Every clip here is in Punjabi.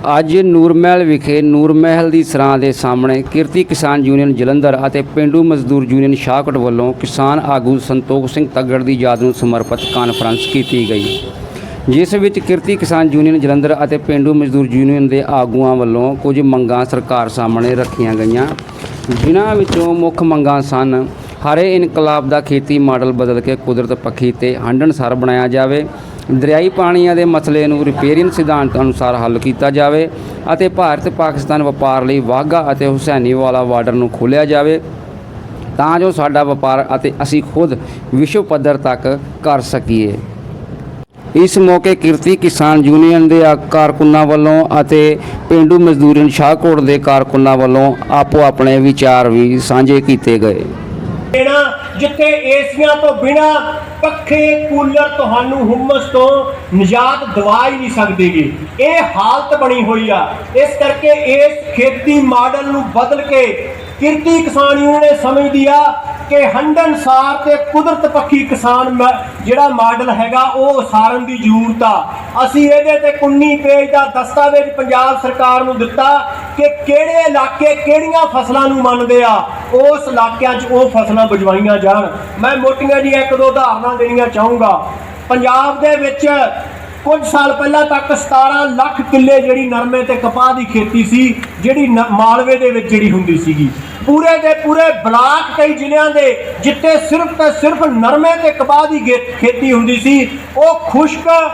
ਅੱਜ ਨੂਰਮਹਿਲ ਵਿਖੇ ਨੂਰਮਹਿਲ ਦੀ ਸਰਾਂ ਦੇ ਸਾਹਮਣੇ ਕਿਰਤੀ ਕਿਸਾਨ ਯੂਨੀਅਨ ਜਲੰਧਰ ਅਤੇ ਪਿੰਡੂ ਮਜ਼ਦੂਰ ਯੂਨੀਅਨ ਸ਼ਾਹਕੋਟ ਵੱਲੋਂ ਕਿਸਾਨ ਆਗੂ ਸੰਤੋਖ ਸਿੰਘ ਤੱਗੜ ਦੀ ਯਾਦ ਨੂੰ ਸਮਰਪਿਤ ਕਾਨਫਰੰਸ ਕੀਤੀ ਗਈ। ਜਿਸ ਵਿੱਚ ਕਿਰਤੀ ਕਿਸਾਨ ਯੂਨੀਅਨ ਜਲੰਧਰ ਅਤੇ ਪਿੰਡੂ ਮਜ਼ਦੂਰ ਯੂਨੀਅਨ ਦੇ ਆਗੂਆਂ ਵੱਲੋਂ ਕੁਝ ਮੰਗਾਂ ਸਰਕਾਰ ਸਾਹਮਣੇ ਰੱਖੀਆਂ ਗਈਆਂ। ਜਿਨ੍ਹਾਂ ਵਿੱਚੋਂ ਮੁੱਖ ਮੰਗਾਂ ਸਨ, ਹਰੇ ਇਨਕਲਾਬ ਦਾ ਖੇਤੀ ਮਾਡਲ ਬਦਲ ਕੇ ਕੁਦਰਤ ਪੱਖੀ ਤੇ ਹੰਢਣਸਾਰ ਬਣਾਇਆ ਜਾਵੇ ਦਰਿਆਈ ਪਾਣੀਆਂ ਦੇ ਮਸਲੇ ਨੂੰ ਰਿਪੇਰੀਅਨ ਸਿਧਾਂਤ ਅਨੁਸਾਰ ਹੱਲ ਕੀਤਾ ਜਾਵੇ ਅਤੇ ਭਾਰਤ ਪਾਕਿਸਤਾਨ ਵਪਾਰ ਲਈ ਵਾਹਗਾ ਅਤੇ ਹੁਸੈਨੀਵਾਲਾ ਬਾਰਡਰ ਨੂੰ ਖੋਲ੍ਹਿਆ ਜਾਵੇ ਤਾਂ ਜੋ ਸਾਡਾ ਵਪਾਰ ਅਤੇ ਅਸੀਂ ਖੁਦ ਵਿਸ਼ਵ ਪੱਧਰ ਤੱਕ ਕਰ ਸਕੀਏ। ਇਸ ਮੌਕੇ ਕਿਰਤੀ ਕਿਸਾਨ ਯੂਨੀਅਨ ਦੇ ਕਾਰਕੁਨਾਂ ਵੱਲੋਂ ਅਤੇ ਪਿੰਡੂ ਮਜ਼ਦੂਰ ਸ਼ਾਹਕੋਟ ਦੇ ਕਾਰਕੁਨਾਂ ਵੱਲੋਂ ਆਪੋ ਆਪਣੇ ਵਿਚਾਰ ਵੀ ਸਾਂਝੇ ਕੀਤੇ ਗਏ। ਜਿੱਥੇ ਏਸੀਆਂ ਤੋਂ ਬਿਨਾ ਪੱਖੇ ਕੂਲਰ ਤੁਹਾਨੂੰ ਹੁਮਸ ਤੋਂ ਨਿਜਾਤ ਦਵਾ ਹੀ ਨਹੀਂ ਸਕਦੇਗੇ। ਇਹ ਹਾਲਤ ਬਣੀ ਹੋਈ ਆ। ਇਸ ਕਰਕੇ ਇਸ ਖੇਤੀ ਮਾਡਲ ਨੂੰ ਬਦਲ ਕੇ ਕਿਰਤੀ ਕਿਸਾਨ ਯੂਨੀਅਨ ਸਮਝਦੀ ਆ ਕਿ ਹੰਡਨਸਾਰ ਤੇ ਕੁਦਰਤ ਪੱਖੀ ਕਿਸਾਨ ਮ- ਜਿਹੜਾ ਮਾਡਲ ਹੈਗਾ, ਉਹ ਸਾਰਨ ਦੀ ਜ਼ਰੂਰਤ ਆ। ਅਸੀਂ ਇਹਦੇ ਤੇ 19 ਪੇਜ ਦਾ ਦਸਤਾਵੇਜ਼ ਪੰਜਾਬ ਸਰਕਾਰ ਨੂੰ ਦਿੱਤਾ ਕਿ ਕਿਹੜੇ ਇਲਾਕੇ ਕਿਹੜੀਆਂ ਫਸਲਾਂ ਨੂੰ ਮੰਨਦੇ ਆ। ਉਸ ਇਲਾਕਿਆਂ 'ਚ ਉਹ ਫਸਲਾਂ ਬਜਵਾਈਆਂ ਜਾਣ। ਮੈਂ ਮੋਟੀਆਂ ਜੀ ਇੱਕ ਦੋ ਉਦਾਹਰਨਾਂ ਦੇਣੀਆਂ ਚਾਹੂੰਗਾ। ਪੰਜਾਬ ਦੇ ਵਿੱਚ ਕੁਝ ਸਾਲ ਪਹਿਲਾਂ ਤੱਕ 17 ਲੱਖ ਕਿੱਲੇ ਜਿਹੜੀ ਨਰਮੇ ਤੇ ਕਪਾਹ ਦੀ ਖੇਤੀ ਸੀ, ਜਿਹੜੀ ਨ- ਮਾਲਵੇ ਦੇ ਵਿੱਚ ਜਿਹੜੀ ਹੁੰਦੀ ਸੀਗੀ। ਪੂਰੇ ਦੇ ਪੂਰੇ ਬਲਾਕ ਕਈ ਜ਼ਿਲ੍ਹਿਆਂ ਦੇ ਜਿੱਥੇ ਸਿਰਫ ਤੇ ਸਿਰਫ ਨਰਮੇ ਤੇ ਕਪਾਹ ਦੀ ਗੇ- ਖੇਤੀ ਹੁੰਦੀ ਸੀ, ਉਹ ਖੁਸ਼ਕ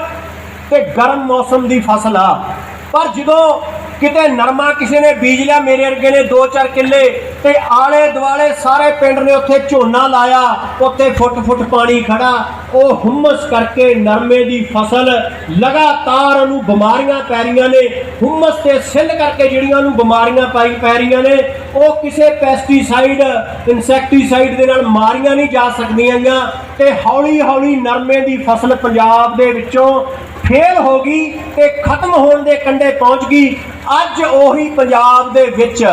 ਤੇ ਗਰਮ ਮੌਸਮ ਦੀ ਫਸਲ ਆ। ਪਰ ਜਦੋਂ ਕਿਤੇ ਨਰਮਾ ਕਿਸੇ ਨੇ ਬੀਜ ਲਿਆ, ਮੇਰੇ ਵਰਗੇ ਨੇ 2-4 ਕਿੱਲੇ ਤੇ ਆਲੇ ਦੁਆਲੇ ਸਾਰੇ ਪਿੰਡ ਨੇ ਉੱਥੇ ਝੋਨਾ ਲਾਇਆ, ਉੱਥੇ ਫੁੱਟ-ਫੁੱਟ ਪਾਣੀ ਖੜਾ। ਉਹ ਹੁਮਸ ਕਰਕੇ ਨਰਮੇ ਦੀ ਫਸਲ ਲਗਾਤਾਰ ਉਹਨੂੰ ਬਿਮਾਰੀਆਂ ਪੈ ਰਹੀਆਂ ਨੇ, ਹੁਮਸ ਤੇ ਸਿੱਲ ਕਰਕੇ ਜਿਹੜੀਆਂ ਉਹਨੂੰ ਬਿਮਾਰੀਆਂ ਪਾਈ ਪੈ ਰਹੀਆਂ ਨੇ, ਉਹ ਕਿਸੇ ਪੈਸਟੀਸਾਈਡ ਇਨਸੈਕਟੀਸਾਈਡ ਦੇ ਨਾਲ ਮਾਰੀਆਂ ਨਹੀਂ ਜਾ ਸਕਦੀਆਂ ਗੀਆਂ ਤੇ ਹੌਲੀ-ਹੌਲੀ ਨਰਮੇ ਦੀ ਫਸਲ ਪੰਜਾਬ ਦੇ ਵਿੱਚੋਂ ਫੇਲ ਹੋ ਗਈ ਤੇ ਖਤਮ ਹੋਣ ਦੇ ਕੰਢੇ ਪਹੁੰਚ ਗਈ। ਅੱਜ ਉਹੀ ਪੰਜਾਬ ਦੇ ਵਿੱਚ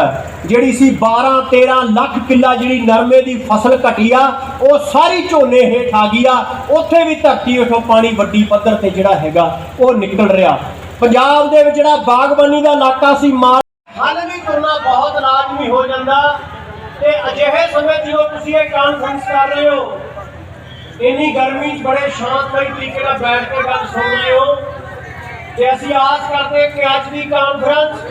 ਜਿਹੜੀ ਸੀ 12 13 ਲੱਖ ਕਿੱਲਾ ਜਿਹੜੀ ਨਰਮੇ ਦੀ ਫਸਲ ਘਟੀ ਆ, ਉਹ ਸਾਰੀ ਝੋਨੇ ਹੇਠ ਆ ਗਈ ਆ। ਉੱਥੇ ਵੀ ਧਰਤੀ ਹੇਠੋਂ ਪਾਣੀ ਵੱਡੀ ਪੱਧਰ ਤੇ ਜਿਹੜਾ ਹੈਗਾ, ਉਹ ਨਿਕਲ ਰਿਹਾ। ਪੰਜਾਬ ਦੇ ਵਿੱਚ ਜਿਹੜਾ ਬਾਗਬਾਨੀ ਦਾ ਇਲਾਕਾ ਸੀ, ਮਾਲ ਹੱਲ ਵੀ ਕਰਨਾ ਬਹੁਤ ਲਾਜ਼ਮੀ ਹੋ ਜਾਂਦਾ। ਤੇ ਅਜਿਹੇ ਸਮੇਂ ਜਦੋਂ ਤੁਸੀਂ ਇਹ ਕਾਨਫਰੰਸ ਕਰ ਰਹੇ ਹੋ ਇੰਨੀ ਗਰਮੀ 'ਚ ਬੜੇ ਸ਼ਾਂਤਮਈ ਤਰੀਕੇ ਨਾਲ ਬੈਠ ਕੇ ਗੱਲ ਸੁਣ ਰਹੇ ਹੋ ਤੇ ਅਸੀਂ ਆਸ ਕਰਦੇ ਕਿ ਅੱਜ ਦੀ ਕਾਨਫਰੰਸ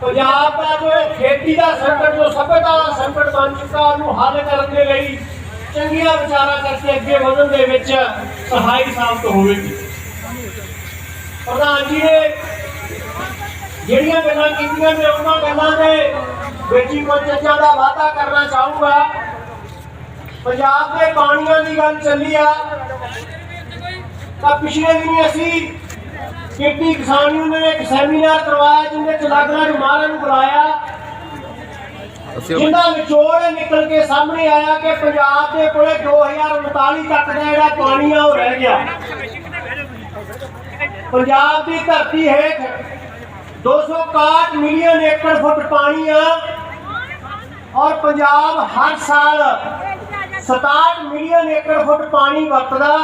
ਪੰਜਾਬ ਦਾ ਜੋ ਇਹ ਖੇਤੀ ਦਾ ਸੰਕਟ ਜੋ ਸਭਿਅਤਾ ਦਾ ਸੰਕਟ ਬਣ ਚੁੱਕਾ ਉਹਨੂੰ ਹੱਲ ਕਰਨ ਦੇ ਲਈ ਚੰਗੀਆਂ ਵਿਚਾਰਾਂ ਕਰਕੇ ਅੱਗੇ ਵਧਣ ਦੇ ਵਿੱਚ ਸਹਾਈ ਸਾਬਤ ਹੋਵੇਗੀ ਪ੍ਰਧਾਨ ਜੀ ਨੇ ਜਿਹੜੀਆਂ ਗੱਲਾਂ ਕੀਤੀਆਂ ਮੈਂ ਉਹਨਾਂ ਗੱਲਾਂ ਦੇ ਵਿੱਚ ਹੀ ਕੁਝ ਚੀਜ਼ਾਂ ਦਾ ਵਾਅਦਾ ਕਰਨਾ ਚਾਹੂੰਗਾ ਪੰਜਾਬ ਦੇ ਪਾਣੀਆਂ ਦੀ ਗੱਲ ਚੱਲੀ ਆ ਤਾਂ ਪਿਛਲੇ ਦਿਨੀ ਅਸੀਂ ਕਿਰਤੀ ਕਿਸਾਨ ਯੂਨੀਅਨ ਨੇ ਇੱਕ ਸੈਮੀਨਾਰ ਕਰਵਾਇਆ ਜਿਹਦੇ ਚ ਲੱਗ-ਲੱਗ ਮਾਲਾਂ ਨੂੰ ਬੁਲਾਇਆ। ਵਿਚੋੜ ਇਹ ਨਿਕਲ ਕੇ ਸਾਹਮਣੇ ਆਇਆ ਕਿ ਪੰਜਾਬ ਦੇ ਕੋਲੇ 2039 ਤੱਕ ਦਾ ਜਿਹੜਾ ਪਾਣੀ ਆ ਉਹ ਰਹਿ ਗਿਆ। ਪੰਜਾਬ ਦੀ ਧਰਤੀ ਹੇਠ 261 ਮਿਲੀਅਨ ਏਕੜ ਫੁੱਟ ਪਾਣੀ ਆ ਔਰ ਪੰਜਾਬ ਹਰ ਸਾਲ 67 ਮਿਲੀਅਨ ਏਕੜ ਫੁੱਟ ਪਾਣੀ ਵਰਤਦਾ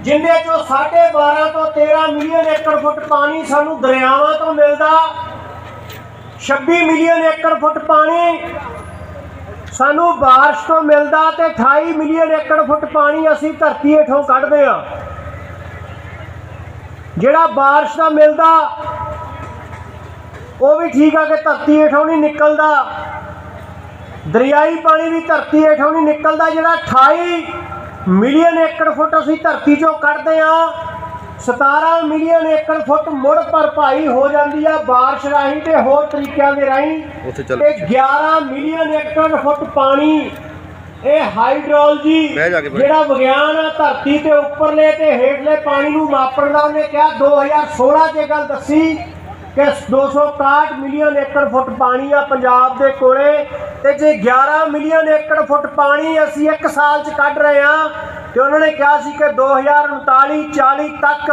ਜਿੰਦੇ ਚੋਂ 12.5 ਤੋਂ 13 ਮਿਲੀਅਨ ਏਕੜ ਫੁੱਟ ਪਾਣੀ ਸਾਨੂੰ ਦਰਿਆਵਾਂ ਤੋਂ ਮਿਲਦਾ 26 ਮਿਲੀਅਨ ਏਕੜ ਫੁੱਟ ਪਾਣੀ ਸਾਨੂੰ ਬਾਰਿਸ਼ ਤੋਂ ਮਿਲਦਾ ਤੇ 28 ਮਿਲੀਅਨ ਏਕੜ ਫੁੱਟ ਪਾਣੀ ਅਸੀਂ ਧਰਤੀ ਹੇਠੋਂ ਕੱਢਦੇ ਆ ਜਿਹੜਾ ਬਾਰਿਸ਼ ਦਾ ਮਿਲਦਾ, ਉਹ ਵੀ ਠੀਕ ਆ ਕਿ ਧਰਤੀ ਹੇਠੋਂ ਨਹੀਂ ਨਿਕਲਦਾ। ਦਰਿਆਈ ਪਾਣੀ ਵੀ ਧਰਤੀ ਹੇਠੋਂ ਨਹੀਂ ਨਿਕਲਦਾ ਜਿਹੜਾ 28 ਮਿਲੀਅਨ ਏਕੜ ਫੁੱਟ ਅਸੀਂ ਧਰਤੀ 'ਚੋਂ ਕੱਢਦੇ ਆ 17 ਮਿਲੀਅਨ ਏਕੜ ਫੁੱਟ ਮੁੜ ਭਰਪਾਈ ਹੋ ਜਾਂਦੀ ਆ ਬਾਰਿਸ਼ ਰਾਹੀਂ ਤੇ ਹੋਰ ਤਰੀਕਿਆਂ ਦੇ ਰਾਹੀਂ। ਤੇ 11 ਮਿਲੀਅਨ ਏਕੜ ਫੁੱਟ ਪਾਣੀ ਇਹ ਹਾਈਡਰੋਲੋਜੀ। ਜਿਹੜਾ ਵਿਗਿਆਨ ਆ ਧਰਤੀ ਤੇ ਉੱਪਰਲੇ ਤੇ ਹੇਠਲੇ ਪਾਣੀ ਨੂੰ ਮਾਪਣ ਦਾ ਉਹਨੇ ਕਿਹਾ। 2016 'ਚ ਗੱਲ ਦੱਸੀ। ਕਿ 261 ਮਿਲੀਅਨ ਏਕੜ ਫੁੱਟ ਪਾਣੀ ਆ ਪੰਜਾਬ ਦੇ ਕੋਲੇ ਤੇ ਜੇ 11 ਮਿਲੀਅਨ ਏਕੜ ਫੁੱਟ ਪਾਣੀ ਅਸੀਂ ਇੱਕ ਸਾਲ 'ਚ ਕੱਢ ਰਹੇ ਆ ਤੇ ਉਹਨਾਂ ਨੇ ਕਿਹਾ ਸੀ ਕਿ 2039 40 ਤੱਕ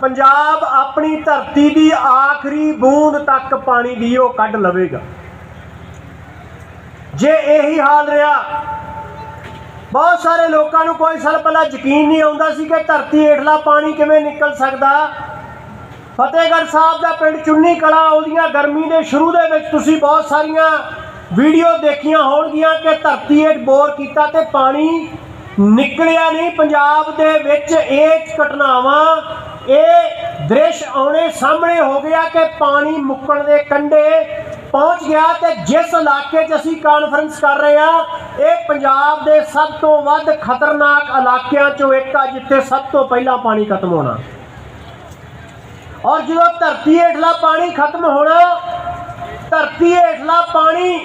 ਪੰਜਾਬ ਆਪਣੀ ਧਰਤੀ ਦੀ ਆਖਰੀ ਬੂੰਦ ਤੱਕ ਪਾਣੀ ਦੀ ਉਹ ਕੱਢ ਲਵੇਗਾ। ਜੇ ਇਹੀ ਹਾਲ ਰਿਹਾ, ਬਹੁਤ ਸਾਰੇ ਲੋਕਾਂ ਨੂੰ ਕੋਈ ਸਾਲ ਪਹਿਲਾਂ ਯਕੀਨ ਨਹੀਂ ਆਉਂਦਾ ਸੀ ਕਿ ਧਰਤੀ ਹੇਠਲਾ ਪਾਣੀ ਕਿਵੇਂ ਨਿਕਲ ਸਕਦਾ। ਫਤਿਹਗੜ੍ਹ ਸਾਹਿਬ ਦਾ ਪਿੰਡ ਚੁੰਨੀ ਕਲਾ, ਉਹਦੀਆਂ ਗਰਮੀ ਦੇ ਸ਼ੁਰੂ ਦੇ ਵਿੱਚ ਤੁਸੀਂ ਬਹੁਤ ਸਾਰੀਆਂ ਵੀਡੀਓ ਦੇਖੀਆਂ ਹੋਣਗੀਆਂ ਕਿ ਧਰਤੀ ਹੇਠ ਬੋਰ ਕੀਤਾ ਤੇ ਪਾਣੀ ਨਿਕਲਿਆ ਨਹੀਂ। ਪੰਜਾਬ ਦੇ ਵਿੱਚ ਇਹ ਘਟਨਾਵਾਂ, ਇਹ ਦ੍ਰਿਸ਼ ਆਉਣੇ ਸਾਹਮਣੇ ਹੋ ਗਿਆ ਕਿ ਪਾਣੀ ਮੁੱਕਣ ਦੇ ਕੰਢੇ ਪਹੁੰਚ ਗਿਆ ਤੇ ਜਿਸ ਇਲਾਕੇ 'ਚ ਅਸੀਂ ਕਾਨਫਰੰਸ ਕਰ ਰਹੇ ਆ ਇਹ ਪੰਜਾਬ ਦੇ ਸਭ ਤੋਂ ਵੱਧ ਖਤਰਨਾਕ ਇਲਾਕਿਆਂ 'ਚੋਂ ਇੱਕ ਆ, ਜਿੱਥੇ ਸਭ ਤੋਂ ਪਹਿਲਾਂ ਪਾਣੀ ਖਤਮ ਹੋਣਾ। ਔਰ ਜਦੋਂ ਧਰਤੀ ਹੇਠਲਾ ਪਾਣੀ ਖਤਮ ਹੋਣਾ, ਧਰਤੀ ਹੇਠਲਾ ਪਾਣੀ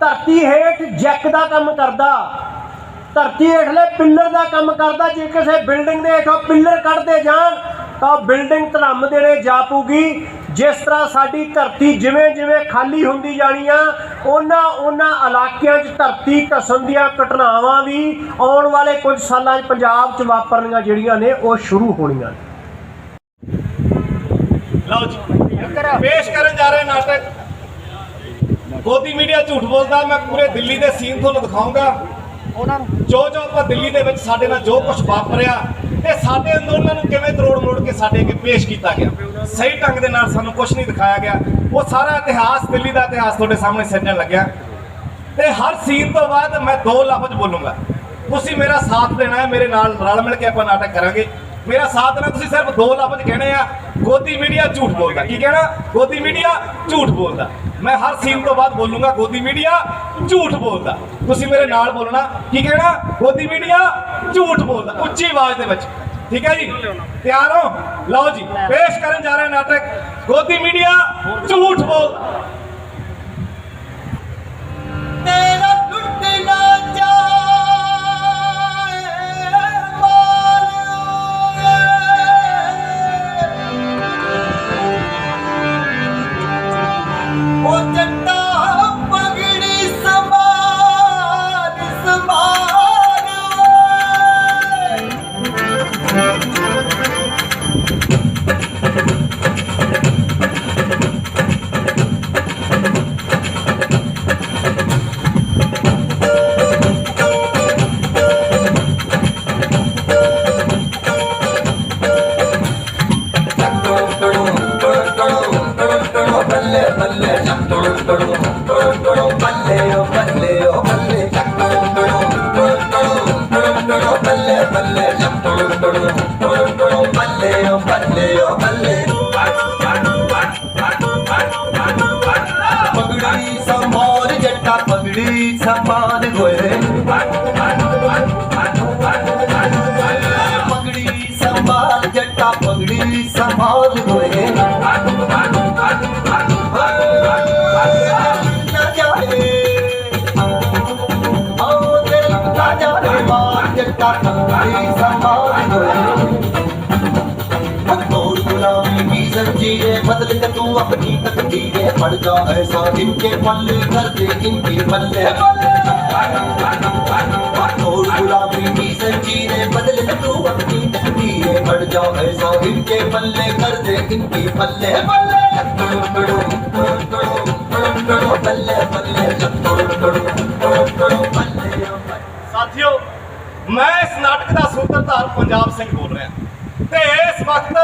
ਧਰਤੀ ਹੇਠ ਜੈਕ ਦਾ ਕੰਮ ਕਰਦਾ, ਧਰਤੀ ਹੇਠਲੇ ਪਿੱਲਰ ਦਾ ਕੰਮ ਕਰਦਾ, ਜੇ ਕਿਸੇ ਬਿਲਡਿੰਗ ਦੇ ਹੇਠੋਂ ਪਿੱਲਰ ਕੱਢਦੇ ਜਾਣ, ਤਾਂ ਬਿਲਡਿੰਗ ਧਰਮ ਦੇਣੇ ਜਾ ਜਿਸ ਤਰ੍ਹਾਂ ਸਾਡੀ ਧਰਤੀ ਜਿਵੇਂ ਜਿਵੇਂ ਖਾਲੀ ਹੁੰਦੀ ਜਾਣੀ ਆ ਉਹਨਾਂ ਉਹਨਾਂ ਇਲਾਕਿਆਂ 'ਚ ਧਰਤੀ ਧਸਣ ਦੀਆਂ ਘਟਨਾਵਾਂ ਵੀ ਆਉਣ ਵਾਲੇ ਕੁਝ ਸਾਲਾਂ 'ਚ ਪੰਜਾਬ 'ਚ ਵਾਪਰਨੀਆਂ ਜਿਹੜੀਆਂ ਨੇ, ਉਹ ਸ਼ੁਰੂ ਹੋਣੀਆਂ ਨੇ। ਲਓ ਜੀ। ਪੇਸ਼ ਕਰਨ ਜਾ ਰਹੇ ਨਾਟਕ। ਗੋਦੀ ਮੀਡੀਆ ਝੂਠ ਬੋਲਦਾ ਮੈਂ ਪੂਰੇ ਦਿੱਲੀ ਦੇ ਸੀਨ ਤੁਹਾਨੂੰ ਦਿਖਾਉਂਗਾ। ਜੋ ਜੋ ਆਪਾਂ ਦਿੱਲੀ ਦੇ ਵਿੱਚ ਸਾਡੇ ਨਾਲ ਜੋ ਕੁਝ ਵਾਪਰਿਆ ਤੇ ਸਾਡੇ ਅੰਦੋਲਨਾਂ ਨੂੰ ਕਿਵੇਂ ਤਰੋੜ ਮੋੜ ਕੇ ਸਾਡੇ ਅੱਗੇ ਪੇਸ਼ ਕੀਤਾ ਗਿਆ? ਸਹੀ ਢੰਗ ਦੇ ਨਾਲ ਸਾਨੂੰ ਕੁਝ ਨਹੀਂ ਦਿਖਾਇਆ ਗਿਆ। ਉਹ ਸਾਰਾ ਇਤਿਹਾਸ ਦਿੱਲੀ ਦਾ ਇਤਿਹਾਸ ਤੁਹਾਡੇ ਸਾਹਮਣੇ ਸਿਰਜਣ ਲੱਗਿਆ। ਤੇ ਹਰ ਸੀਨ ਤੋਂ ਬਾਅਦ ਮੈਂ ਦੋ ਲਫ਼ਜ਼ ਬੋਲੂੰਗਾ। ਤੁਸੀਂ ਮੇਰਾ ਸਾਥ ਦੇਣਾ ਹੈ ਮੇਰੇ ਨਾਲ ਰਲ ਮਿਲ ਕੇ ਆਪਾਂ ਨਾਟਕ ਕਰਾਂਗੇ। ਮੇਰਾ ਸਾਥ ਦੇਣਾ ਤੁਸੀਂ ਸਿਰਫ ਦੋ ਲਫ਼ਜ਼ ਕਹਿਣੇ ਆ। ਗੋਦੀ ਮੀਡੀਆ ਝੂਠ ਬੋਲਦਾ। ਕੀ ਕਹਿਣਾ? ਗੋਦੀ ਮੀਡੀਆ ਝੂਠ ਬੋਲਦਾ। ਮੈਂ ਹਰ ਸੀਨ ਤੋਂ ਬਾਅਦ ਬੋਲੂੰਗਾ, ਗੋਦੀ ਮੀਡੀਆ ਝੂਠ ਬੋਲਦਾ। ਤੁਸੀਂ ਮੇਰੇ ਨਾਲ ਬੋਲਣਾ। ਕੀ ਕਹਿਣਾ? ਗੋਦੀ ਮੀਡੀਆ ਝੂਠ ਬੋਲਦਾ। ਉੱਚੀ ਆਵਾਜ਼ ਦੇ ਵਿੱਚ। ਠੀਕ ਹੈ ਜੀ? ਤਿਆਰ ਹੋ? ਲਓ ਜੀ, ਪੇਸ਼ ਕਰਨ ਜਾ ਰਹੇ ਨਾਟਕ। ਗੋਦੀ ਮੀਡੀਆ ਝੂਠ ਬੋਲਦਾ। बदल तू अपनी तकदीरें पड़ जा ऐसा इनके पल्ले कर दे इनके पल्ले और गुलाबी की जंजीरें बदल तू अपनी तकदीरें पड़ जा ऐसा इनके पल्ले कर दे इनके पल्ले पल्ले पल्ले पल्ले ਮੈਂ ਇਸ ਨਾਟਕ ਦਾ ਸੂਤਰਧਾਰ ਪੰਜਾਬ ਸਿੰਘ ਬੋਲ ਰਿਹਾ। ਤੇ ਇਸ ਵਕਤ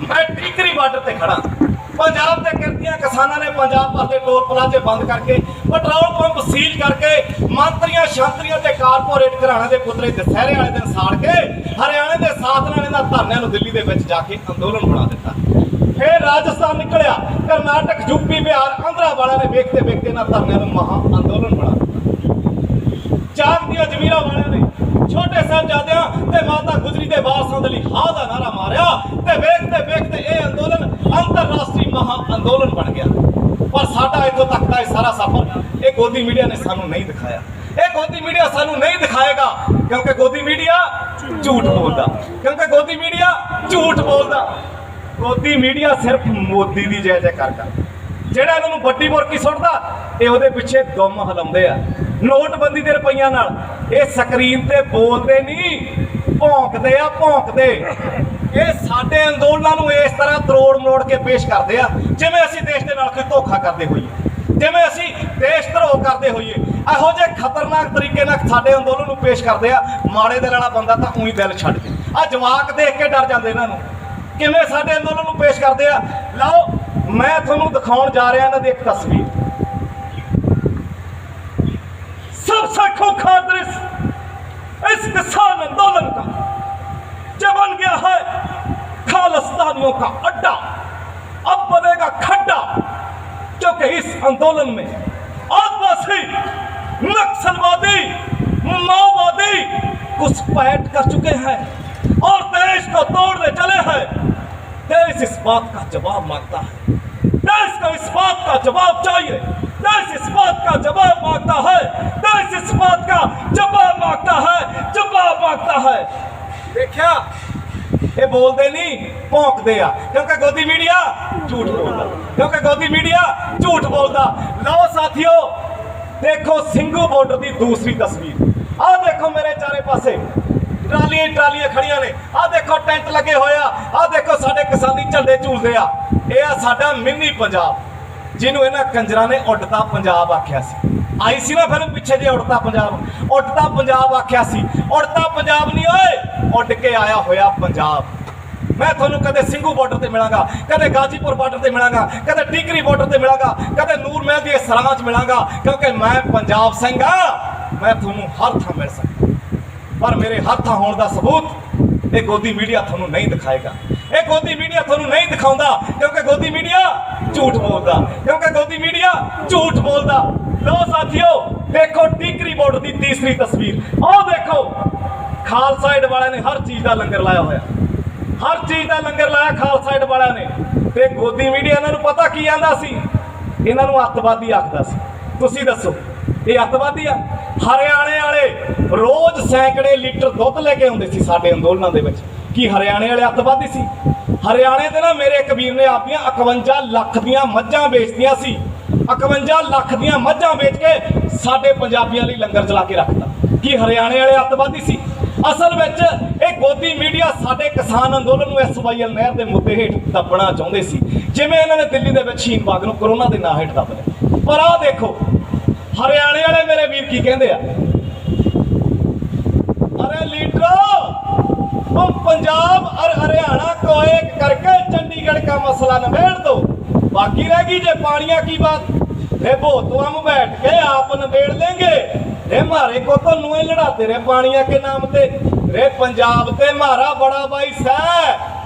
ਮੈਂ ਟੀਕਰੀ ਬਾਰਡਰ ਤੇ ਖੜਾ ਪੰਜਾਬ ਦੇ ਕਿਰਤੀਆਂ ਕਿਸਾਨਾਂ ਨੇ ਪੰਜਾਬ ਭਰ ਦੇ ਟੋਲ ਪਲਾਜ਼ੇ ਬੰਦ ਕਰਕੇ, ਪੈਟਰੋਲ ਪੰਪ ਸੀਲ ਕਰਕੇ, ਮੰਤਰੀਆਂ, ਸ਼ਾਂਤਰੀਆਂ ਤੇ ਕਾਰਪੋਰੇਟ ਘਰਾਣੇ ਦੇ ਪੁੱਤਰੇ ਦਸਹਿਰੇ ਵਾਲੇ ਦਿਨ ਸਾੜ ਕੇ, ਹਰਿਆਣੇ ਦੇ ਸਾਥ ਨਾਲ ਇਹਨਾਂ ਧਰਨਿਆਂ ਨੂੰ ਦਿੱਲੀ ਦੇ ਵਿੱਚ ਜਾ ਕੇ ਅੰਦੋਲਨ ਬਣਾ ਦਿੱਤਾ। ਫਿਰ ਰਾਜਸਥਾਨ ਨਿਕਲਿਆ। ਕਰਨਾਟਕ ਯੂਪੀ ਬਿਹਾਰ, ਆਂਧਰਾ ਵਾਲਿਆਂ ਨੇ ਵੇਖਦੇ ਵੇਖਦੇ ਇਹਨਾਂ ਧਰਨਿਆਂ ਨੂੰ ਮਹਾ ਅੰਦੋਲਨ ਬਣਾ ਦਿੱਤਾ। ਜਾਗਦੀਆਂ ਜ਼ਮੀਰਾਂ ਵਾਲਿਆਂ ਨੇ ਛੋਟੇ ਸਾਹਿਬਜ਼ਾਦਿਆਂ ਤੇ ਮਾਤਾ ਗੁਜਰੀ ਦੇ ਵਾਰਸਾਂ ਦੇ ਲਈ ਹਾਂ ਦਾ ਨਾਰਾ ਮਾਰਿਆ ਤੇ ਵੇਖਦੇ ਵੇਖਦੇ ਇਹ ਅੰਦੋਲਨ ਅੰਤਰਰਾਸ਼ਟਰੀ ਮਹਾ ਅੰਦੋਲਨ ਬਣ ਗਿਆ। ਪਰ ਸਾਡਾ ਇੱਥੋਂ ਤੱਕ ਦਾ ਇਹ ਸਾਰਾ ਸਫ਼ਰ, ਇਹ ਗੋਦੀ ਮੀਡੀਆ ਨੇ ਸਾਨੂੰ ਨਹੀਂ ਦਿਖਾਇਆ। ਇਹ ਗੋਦੀ ਮੀਡੀਆ ਸਾਨੂੰ ਨਹੀਂ ਦਿਖਾਏਗਾ ਕਿਉਂਕਿ ਗੋਦੀ ਮੀਡੀਆ ਝੂਠ ਬੋਲਦਾ। ਕਿਉਂਕਿ ਗੋਦੀ ਮੀਡੀਆ ਝੂਠ ਬੋਲਦਾ। ਗੋਦੀ ਮੀਡੀਆ ਸਿਰਫ ਮੋਦੀ ਦੀ ਜੈ ਜੈ ਕਰਦਾ। ਜਿਹੜਾ ਇਹਨਾਂ ਨੂੰ ਵੱਡੀ ਮੁਰਕੀ ਸੁੱਟਦਾ, ਇਹ ਉਹਦੇ ਪਿੱਛੇ ਦਮ ਹਲਾਉਂਦੇ ਆ। ਨੋਟਬੰਦੀ ਦੇ ਰੁਪਈਆਂ ਨਾਲ ਇਹ ਸਕਰੀਨ ਤੇ ਬੋਲਦੇ ਨਹੀਂ, ਭੌਂਕਦੇ ਆ, ਭੌਂਕਦੇ। ਇਹ ਸਾਡੇ ਅੰਦੋਲਨਾਂ ਨੂੰ ਇਸ ਤਰ੍ਹਾਂ ਤਰੋੜ ਮਰੋੜ ਕੇ ਪੇਸ਼ ਕਰਦੇ ਆ, ਜਿਵੇਂ ਅਸੀਂ ਦੇਸ਼ ਦੇ ਨਾਲ ਕੋਈ ਧੋਖਾ ਕਰਦੇ ਹੋਈਏ, ਜਿਵੇਂ ਅਸੀਂ ਦੇਸ਼ ਧਰੋਹ ਕਰਦੇ ਹੋਈਏ। ਇਹੋ ਜਿਹੇ ਖਤਰਨਾਕ ਤਰੀਕੇ ਨਾਲ ਸਾਡੇ ਅੰਦੋਲਨ ਨੂੰ ਪੇਸ਼ ਕਰਦੇ ਆ, ਮਾੜੇ ਦਿਲ ਵਾਲਾ ਬੰਦਾ ਤਾਂ ਉਹੀ ਦਿਲ ਛੱਡ ਕੇ। ਆ ਜਵਾਕ ਦੇਖ ਕੇ ਡਰ ਜਾਂਦੇ ਇਹਨਾਂ ਨੂੰ। ਕਿਵੇਂ ਸਾਡੇ ਅੰਦੋਲਨ ਨੂੰ ਪੇਸ਼ ਕਰਦੇ ਆ? ਲਓ, ਮੈਂ ਤੁਹਾਨੂੰ ਦਿਖਾਉਣ ਜਾ ਰਿਹਾ ਇਹਨਾਂ ਦੀ ਇੱਕ ਤਸਵੀਰ। सबसे दृश्य इस किसान आंदोलन का जो बन गया है, खालिस्तानियों का अड्डा, अब बनेगा खड्डा क्योंकि इस आंदोलन में आदिवासी, नक्सलवादी, माओवादी कुछ घुसपैठ कर चुके हैं और देश को तोड़ने चले हैं। देश इस बात का जवाब माँगता है। देश को इस बात का जवाब चाहिए देश इस बात का जवाब मांगता है देश इस बात का जवाब मांगता है जवाब मांगता है देखा ਇਹ ਬੋਲਦੇ ਨਹੀਂ ਭੌਂਕਦੇ ਆ ਕਿਉਂਕਿ ਗੋਦੀ ਮੀਡੀਆ ਝੂਠ ਬੋਲਦਾ ਕਿਉਂਕਿ ਗੋਦੀ ਮੀਡੀਆ ਝੂਠ ਬੋਲਦਾ ਲਓ ਸਾਥੀਓ ਦੇਖੋ ਸਿੰਘੂ ਬਾਰਡਰ ਦੀ ਦੂਸਰੀ ਤਸਵੀਰ ਆਹ ਦੇਖੋ ਮੇਰੇ ਚਾਰੇ ਪਾਸੇ ਟਰਾਲੀਆਂ ਹੀ ਟਰਾਲੀਆਂ ਖੜੀਆਂ ਨੇ ਆਹ ਦੇਖੋ ਟੈਂਟ ਲੱਗੇ ਹੋਏ ਆ ਆਹ ਦੇਖੋ ਸਾਡੇ ਕਿਸਾਨੀ ਝੰਡੇ ਝੂਲਦੇ ਆ ਇਹ ਆ ਸਾਡਾ ਮਿੰਨੀ ਪੰਜਾਬ ਜਿਹਨੂੰ ਇਹਨਾਂ ਕੰਜਰਾਂ ਨੇ ਉੱਡਦਾ ਪੰਜਾਬ ਆਖਿਆ ਸੀ। ਆਈ ਸੀ ਨਾ ਫਿਲਮ ਪਿੱਛੇ ਜੇ ਉੱਡਦਾ ਪੰਜਾਬ। ਉੱਡਦਾ ਪੰਜਾਬ ਆਖਿਆ ਸੀ। ਉੱਡਦਾ ਪੰਜਾਬ ਨਹੀਂ ਓਏ, ਉੱਡ ਕੇ ਆਇਆ ਹੋਇਆ ਪੰਜਾਬ। ਮੈਂ ਤੁਹਾਨੂੰ ਕਦੇ ਸਿੰਘੂ ਬਾਰਡਰ ਤੇ ਮਿਲਾਂਗਾ, ਕਦੇ ਗਾਜੀਪੁਰ ਬਾਰਡਰ ਤੇ ਮਿਲਾਂਗਾ, ਕਦੇ ਟੀਕਰੀ ਬਾਰਡਰ ਤੇ ਮਿਲਾਂਗਾ, ਕਦੇ ਨੂਰ ਮਹਿਲ ਦੀ ਸਰਾਂ 'ਚ ਮਿਲਾਂਗਾ, ਕਿਉਂਕਿ ਮੈਂ ਪੰਜਾਬ ਸਿੰਘ ਆ। ਮੈਂ ਤੁਹਾਨੂੰ ਹਰ ਥਾਂ ਮਿਲ ਸਕਦਾ। ਪਰ ਮੇਰੇ ਹੱਥ ਹੋਣ ਦਾ ਸਬੂਤ ਇਹ ਗੋਦੀ ਮੀਡੀਆ ਤੁਹਾਨੂੰ ਨਹੀਂ ਦਿਖਾਏਗਾ। ਇਹ ਗੋਦੀ ਮੀਡੀਆ ਤੁਹਾਨੂੰ ਨਹੀਂ ਦਿਖਾਉਂਦਾ, ਕਿਉਂਕਿ ਗੋਦੀ ਮੀਡੀਆ ਝੂਠ ਬੋਲਦਾ। ਕਿਉਂਕਿ ਗੋਦੀ ਮੀਡੀਆ ਝੂਠ ਬੋਲਦਾ। ਲੋ ਸਾਥੀਓ, ਦੇਖੋ ਟੀਕਰੀ ਬੋਰਡ ਦੀ ਤੀਸਰੀ ਤਸਵੀਰ। ਆਹ ਦੇਖੋ, ਖਾਲਸਾ ਏਡ ਵਾਲਿਆਂ ਨੇ ਹਰ ਚੀਜ਼ ਦਾ ਲੰਗਰ ਲਾਇਆ ਹੋਇਆ। ਹਰ ਚੀਜ਼ ਦਾ ਲੰਗਰ ਲਾਇਆ ਖਾਲਸਾ ਏਡ ਵਾਲਿਆਂ ਨੇ। ਤੇ ਗੋਦੀ ਮੀਡੀਆ ਇਹਨਾਂ ਨੂੰ ਪਤਾ ਕੀ ਆਂਦਾ ਸੀ? ਇਹਨਾਂ ਨੂੰ ਅੱਤਵਾਦੀ ਆਖਦਾ ਸੀ। ਤੁਸੀਂ ਦੱਸੋ, ਇਹ ਅੱਤਵਾਦੀ ਆ? ਹਰਿਆਣੇ ਵਾਲੇ ਰੋਜ਼ ਸੈਂਕੜੇ ਲੀਟਰ ਦੁੱਧ ਲੈ ਕੇ ਆਉਂਦੇ ਸੀ ਸਾਡੇ ਅੰਦੋਲਨਾਂ ਦੇ ਵਿੱਚ। ਕੀ ਹਰਿਆਣੇ ਵਾਲੇ ਅੱਤਵਾਦੀ ਸੀ? ਹਰਿਆਣੇ ਦੇ ਨਾ ਮੇਰੇ ਕਬੀਰ ਨੇ ਆਪੀਆਂ 51 ਲੱਖ ਦੀਆਂ ਮੱਝਾਂ ਵੇਚਦੀਆਂ ਸੀ। 51 ਲੱਖ ਦੀਆਂ ਮੱਝਾਂ ਵੇਚ ਕੇ ਸਾਡੇ ਪੰਜਾਬੀਆਂ ਲਈ ਲੰਗਰ ਚਲਾ ਕੇ ਰੱਖਦਾ ਕੀ ਹਰਿਆਣੇ ਵਾਲੇ ਅੱਤਵਾਦੀ ਸੀ? ਅਸਲ ਵਿੱਚ ਇਹ ਗੋਦੀ ਮੀਡੀਆ ਸਾਡੇ ਕਿਸਾਨ ਅੰਦੋਲਨ ਨੂੰ ਐਸਵਾਈਐਲ ਨਹਿਰ ਦੇ ਮੁੱਦੇ ਹੇਠ ਦੱਬਣਾ ਚਾਹੁੰਦੇ ਸੀ। ਜਿਵੇਂ ਇਹਨਾਂ ਨੇ ਦਿੱਲੀ ਦੇ ਵਿੱਚ ਸ਼ੀਨ ਬਾਗ ਨੂੰ ਕਰੋਨਾ ਦੇ ਨਾਂ ਹੇਠ ਦੱਬ ਲਿਆ। ਪਰ ਆਹ ਦੇਖੋ, ਹਰਿਆਣੇ ਵਾਲੇ ਮੇਰੇ ਵੀਰ ਕੀ ਕਹਿੰਦੇ ਆ? तुम पंजाब और हरियाणा को एक करके चंडीगढ़ का मसला निबेड़ दो बाकी रहेगी जे पानिया की बात रे वो तो हम बैठ के आप निबेड़ लेंगे रे मारे को तो नुए लड़ाते रे पानिया के नाम ते रे पंजाब ते मारा बड़ा भाई सै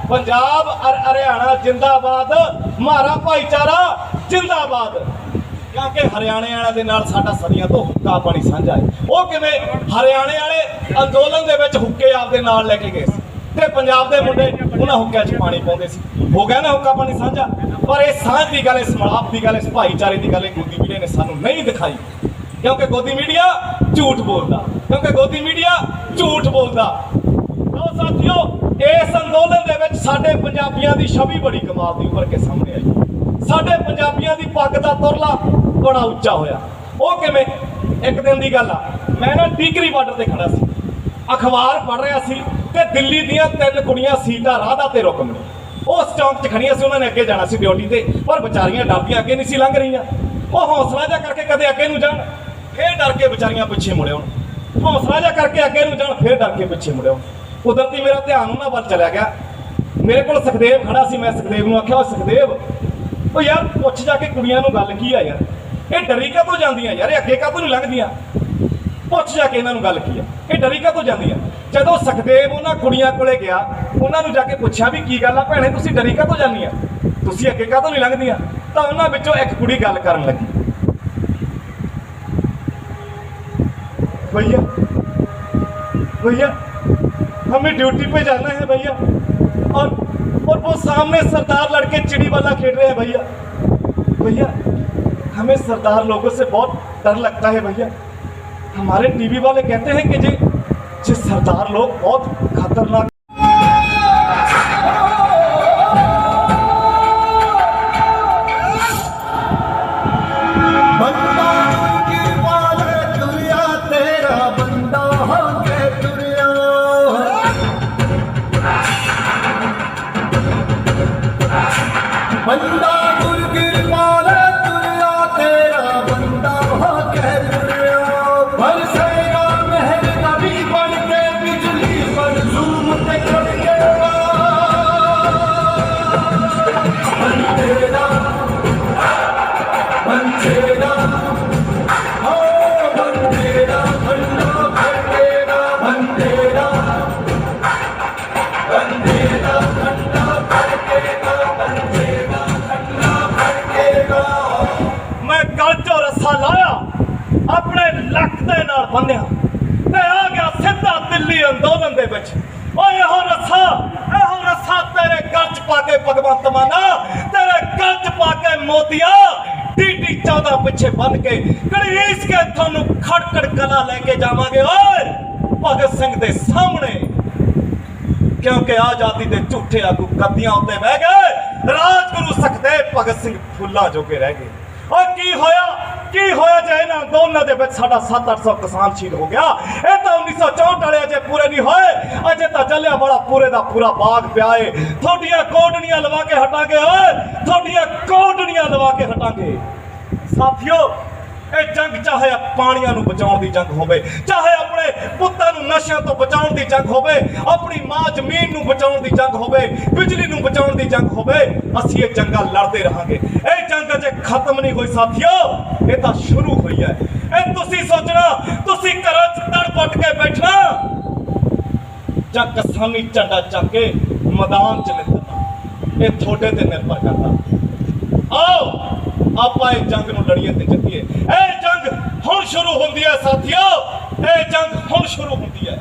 पंजाब और हरियाणा जिंदाबाद मारा भाईचारा जिंदाबाद ਕਿਉਂਕਿ ਹਰਿਆਣੇ ਵਾਲਿਆਂ ਦੇ ਨਾਲ ਸਾਡਾ ਸਦੀਆਂ ਤੋਂ ਹੁੱਕਾ ਪਾਣੀ ਸਾਂਝਾ ਹੈ ਉਹ ਕਿਵੇਂ ਹਰਿਆਣੇ ਵਾਲੇ ਅੰਦੋਲਨ ਦੇ ਵਿੱਚ ਹੁੱਕੇ ਆਪਦੇ ਨਾਲ ਲੈ ਕੇ ਗਏ ਸੀ ਤੇ ਪੰਜਾਬ ਦੇ ਮੁੰਡੇ ਉਹਨਾਂ ਹੁੱਕਿਆਂ 'ਚ ਪਾਣੀ ਪਾਉਂਦੇ ਸੀ। ਹੋ ਗਿਆ ਨਾ ਹੁੱਕਾ ਪਾਣੀ ਸਾਂਝਾ? ਪਰ ਇਹ ਸਾਂਝ ਦੀ ਗੱਲ, ਇਸ ਮਲਾਪ ਦੀ ਗੱਲ, ਇਸ ਭਾਈਚਾਰੇ ਦੀ ਗੱਲ, ਇਹ ਗੋਦੀ ਮੀਡੀਆ ਨੇ ਸਾਨੂੰ ਨਹੀਂ ਦਿਖਾਈ। ਕਿਉਂਕਿ ਗੋਦੀ ਮੀਡੀਆ ਝੂਠ ਬੋਲਦਾ। ਕਿਉਂਕਿ ਗੋਦੀ ਮੀਡੀਆ ਝੂਠ ਬੋਲਦਾ। ਲਓ ਸਾਥੀਓ, ਇਸ ਅੰਦੋਲਨ ਦੇ ਵਿੱਚ ਸਾਡੇ ਪੰਜਾਬੀਆਂ ਦੀ ਛਵੀ ਬੜੀ ਕਮਾਲ ਦੀ ਉੱਭਰ ਕੇ ਸਾਹਮਣੇ ਆਈ। ਸਾਡੇ ਪੰਜਾਬੀਆਂ ਦੀ ਪੱਗ ਦਾ ਤੁਰਲਾ ਬੜਾ ਉੱਚਾ ਹੋਇਆ। ਉਹ ਕਿਵੇਂ? ਇੱਕ ਦਿਨ ਦੀ ਗੱਲ ਆ। ਮੈਂ ਨਾ ਟੀਕਰੀ ਬਾਰਡਰ ਤੇ ਖੜਾ ਸੀ। ਅਖਬਾਰ ਪੜ੍ਹ ਰਿਹਾ ਸੀ। ਤੇ ਦਿੱਲੀ ਦੀਆਂ ਤਿੰਨ ਕੁੜੀਆਂ ਸੀਤਾ ਰਾਧਾ ਤੇ ਰੁਕਮ ਉਸ ਚੌਂਕ 'ਚ ਖੜੀਆਂ ਸੀ, ਉਹਨਾਂ ਨੇ ਅੱਗੇ ਜਾਣਾ ਸੀ ਡਿਊਟੀ ਤੇ, ਪਰ ਵਿਚਾਰੀਆਂ ਡਰਦੀਆਂ, ਅੱਗੇ ਨਹੀਂ ਸੀ ਲੰਘ ਰਹੀਆਂ। ਉਹ ਹੌਸਲਾ ਜਿਹਾ ਕਰਕੇ ਕਦੇ ਅੱਗੇ ਨੂੰ ਜਾਣ, ਫੇਰ ਡਰ ਕੇ ਵਿਚਾਰੀਆਂ ਪਿੱਛੇ ਮੁੜੇ ਹੁਣ ਹੌਸਲਾ ਜਿਹਾ ਕਰਕੇ ਅੱਗੇ ਨੂੰ ਜਾਣ, ਫੇਰ ਡਰ ਕੇ ਪਿੱਛੇ ਮੁੜੇ ਹੁਣ ਕੁਦਰਤੀ ਮੇਰਾ ਧਿਆਨ ਉਹਨਾਂ ਵੱਲ ਚਲਿਆ ਗਿਆ। ਮੇਰੇ ਕੋਲ ਸੁਖਦੇਵ ਖੜਾ ਸੀ, ਮੈਂ ਸੁਖਦੇਵ ਨੂੰ ਆਖਿਆ ਉਹ ਸੁਖਦੇਵ ਉਹ ਯਾਰ, ਪੁੱਛ ਜਾ ਕੇ ਕੁੜੀਆਂ ਨੂੰ ਗੱਲ ਕੀ ਆ ਯਾਰ? ਇਹ ਡਰੀ ਕਾਹਤੋਂ ਜਾਂਦੀਆਂ ਯਾਰ? ਇਹ ਅੱਗੇ ਕਾਹਤੋਂ ਨਹੀਂ ਲੰਘਦੀਆਂ? ਪੁੱਛ ਜਾ ਕੇ ਇਹਨਾਂ ਨੂੰ ਗੱਲ ਕੀ ਆ ਇਹ ਡਰੀ ਕਾਹਤੋਂ ਜਾਂਦੀਆਂ ਜਦੋਂ ਸੁਖਦੇਵ ਉਹਨਾਂ ਕੁੜੀਆਂ ਕੋਲੇ ਗਿਆ ਉਹਨਾਂ ਨੂੰ ਜਾ ਕੇ ਪੁੱਛਿਆ ਵੀ ਕੀ ਗੱਲ ਆ ਭੈਣੇ ਤੁਸੀਂ ਡਰੀ ਕਾਹਤੋਂ ਜਾਂਦੀਆਂ ਤੁਸੀਂ ਅੱਗੇ ਕਾਹਤੋਂ ਨਹੀਂ ਲੰਘਦੀਆਂ ਤਾਂ ਉਹਨਾਂ ਵਿੱਚੋਂ ਇੱਕ ਕੁੜੀ ਗੱਲ ਕਰਨ ਲੱਗੀ भैया भैया हमें ड्यूटी पे जाना है भैया और और वो सामने सरदार लड़के चिड़ी वाला खेल रहे हैं भैया भैया हमें सरदार लोगों से बहुत डर लगता है भैया हमारे टीवी वाले कहते हैं कि जी जी सरदार लोग बहुत खतरनाक ਬੰਨਿਆ। ਤੇ ਆ ਗਿਆ ਸਿੱਧਾ ਦਿੱਲੀ ਅੰਦੋਲਨ ਦੇ ਵਿੱਚ। ਓਏ ਇਹੋ ਰੱਸਾ ਇਹੋ ਰੱਸਾ ਤੇਰੇ ਗਲ ਚ ਪਾ ਕੇ ਭਗਵੰਤ ਮਾਨਾ ਤੇਰੇ ਗਲ ਚ ਪਾ ਕੇ ਮੋਤੀਆ ਡੀਟੀ 14 ਪਿੱਛੇ ਬੰਨ ਕੇ ਘੜੀਸ ਕੇ ਤੁਹਾਨੂੰ ਖੜਕੜ ਕਲਾ ਲੈ ਕੇ ਜਾਵਾਂਗੇ। ਓਏ, ਭਗਤ ਸਿੰਘ ਦੇ ਸਾਹਮਣੇ। ਕਿਉਂਕਿ ਆਜ਼ਾਦੀ ਦੇ ਝੂਠੇ ਆਗੂ ਕੱਦੀਆਂ ਉੱਤੇ ਬਹਿ ਗਏ। ਰਾਜਗੁਰੂ ਸਖਦੇਵ ਭਗਤ ਸਿੰਘ ਫੁੱਲਾਂ ਜੋਗੇ ਰਹਿ ਗਏ। ਓਏ, ਕੀ ਹੋਇਆ? ਕੀ ਹੋਇਆ ਜੇ ਇਹਨਾਂ ਦੋਨਾਂ ਦੇ ਵਿੱਚ ਸਾਡਾ 7-800 ਕਿਸਾਨ ਸ਼ਹੀਦ ਹੋ ਗਿਆ? ਇਹ ਤਾਂ 1964 ਵਾਲੇ ਅਜੇ ਪੂਰੇ ਨਹੀਂ ਹੋਏ। ਅਜੇ ਤਾਂ ਚੱਲਿਆ ਬੜਾ ਪੂਰੇ ਦਾ ਪੂਰਾ ਬਾਗ ਪਿਆ ਏ। ਤੁਹਾਡੀਆਂ ਕੋਟਣੀਆਂ ਲਵਾ ਕੇ ਹਟਾਂਗੇ, ਓਏ! ਤੁਹਾਡੀਆਂ ਕੋਟਣੀਆਂ ਲਵਾ ਕੇ ਹਟਾਂਗੇ। ਸਾਥੀਓ, ਇਹ ਜੰਗ ਚਾਹੇ ਪਾਣੀਆਂ ਨੂੰ ਬਚਾਉਣ ਦੀ ਜੰਗ ਹੋਵੇ, ਚਾਹੇ ਆਪਣੇ ਪੁੱਤਾਂ ਨੂੰ ਨਸ਼ਿਆਂ ਤੋਂ ਬਚਾਉਣ ਦੀ ਜੰਗ ਹੋਵੇ, ਆਪਣੀ ਮਾਂ ਜ਼ਮੀਨ ਨੂੰ ਬਚਾਉਣ ਦੀ ਜੰਗ ਹੋਵੇ, ਬਿਜਲੀ ਨੂੰ ਬਚਾਉਣ ਦੀ ਜੰਗ ਹੋਵੇ, ਅਸੀਂ ਇਹ ਜੰਗਾਂ ਲੜਦੇ ਰਹਾਂਗੇ। ਇਹ ਖਤਮ ਨਹੀਂ ਹੋਈ ਸਾਥੀਓ, ਇਹ ਤਾਂ ਸ਼ੁਰੂ ਹੋਈ ਹੈ। ਇਹ ਤੁਸੀਂ ਸੋਚਣਾ, ਤੁਸੀਂ ਘਰਾਂ 'ਚ ਤੜਪਟ ਕੇ ਬੈਠਣਾ, ਜਾਂ ਕਿਸਾਨੀ ਝੰਡਾ ਚੱਕ ਕੇ ਮੈਦਾਨ 'ਚ ਨਿਕਲਣਾ ਇਹ ਤੁਹਾਡੇ ਤੇ ਨਿਰਭਰ ਕਰਦਾ। ਆਓ, ਆਪਾਂ ਇਹ ਜੰਗ ਨੂੰ ਲੜੀਏ ਤੇ ਜਿੱਤੀਏ। ਇਹ ਜੰਗ ਹੁਣ ਸ਼ੁਰੂ ਹੁੰਦੀ ਹੈ, ਸਾਥੀਓ। ਇਹ ਜੰਗ ਹੁਣ ਸ਼ੁਰੂ ਹੁੰਦੀ ਹੈ।